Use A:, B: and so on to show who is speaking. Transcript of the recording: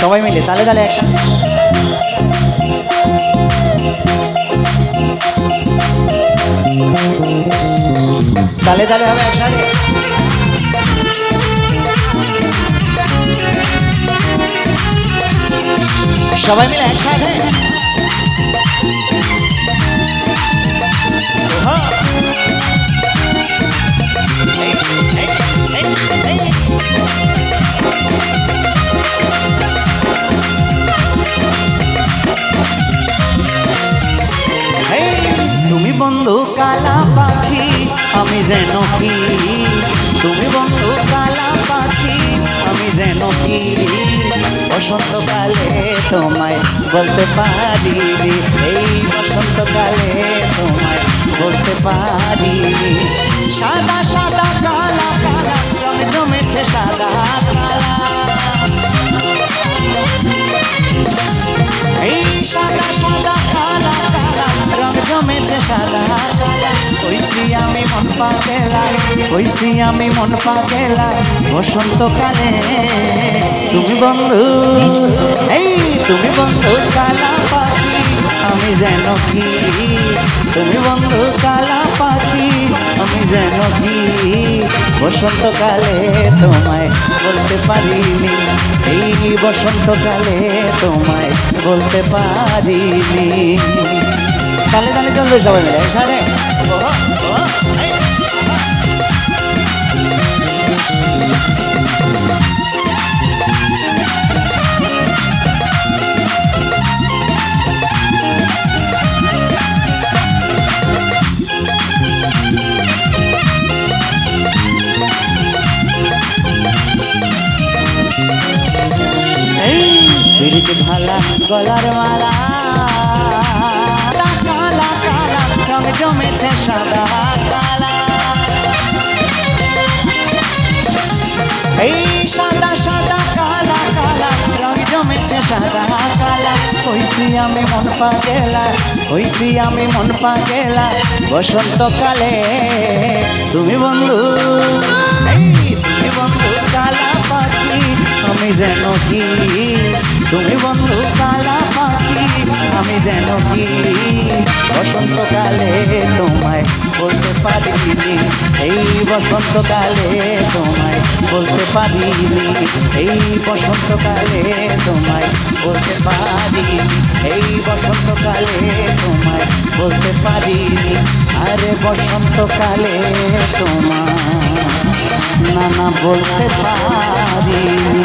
A: সবাই মিলে তালে তালে একসাথে তালে তালে হবে একসাথে। সবাই মিলে একসাথে। কালা পাখি আমি যেন কি? তুমি বন্ধু কালা পাখি আমি যেন কি? বসন্তকালে তোমায় বলতে পারিনি, এই বসন্তকালে তোমায় বলতে পারিনি। সাদা সাদা কালা কালা রং জমেছে সাদা কালা। এই সাদা সাদা কালা কালা, রং জমেছে সাদা আমি মন পাগেলা, কইছি আমি মন পাগেলা, বসন্তকালে। তুমি বন্ধু, এই তুমি বন্ধু কালা পাখি আমি যেন কি? তুমি বন্ধু কালা পাখি আমি যেন কি? বসন্তকালে তোমায় বলতে পারিনি, এই বসন্তকালে তোমায় বলতে পারিনি। তাহলে তালে চলবে সবাই মিলে একসাথে বিরিজ ভালা, গলার মালা। কালা কালা রং জমেছে সাদা কালা। এই সাদা সাদা কালা কালা রং জমেছে সাদা কালা। কইছি আমি মন পাগেলা কইছি আমি মন পাগেলা, বসন্তকালে। তুমি বন্ধু, এই তুমি বন্ধু, কালা পাখি। আমি যেন কি? তুমি বন্ধু কালা পাখি, আমি যেন কি? বসন্তকালে তোমায় বলতে পারিনি। এই বসন্তকালে তোমায় বলতে পারিনি। এই বসন্তকালে তোমায় বলতে পারিনি। এই বসন্তকালে তোমায় বলতে পারিনি। আরে বসন্তকালে না বলতে পারিনি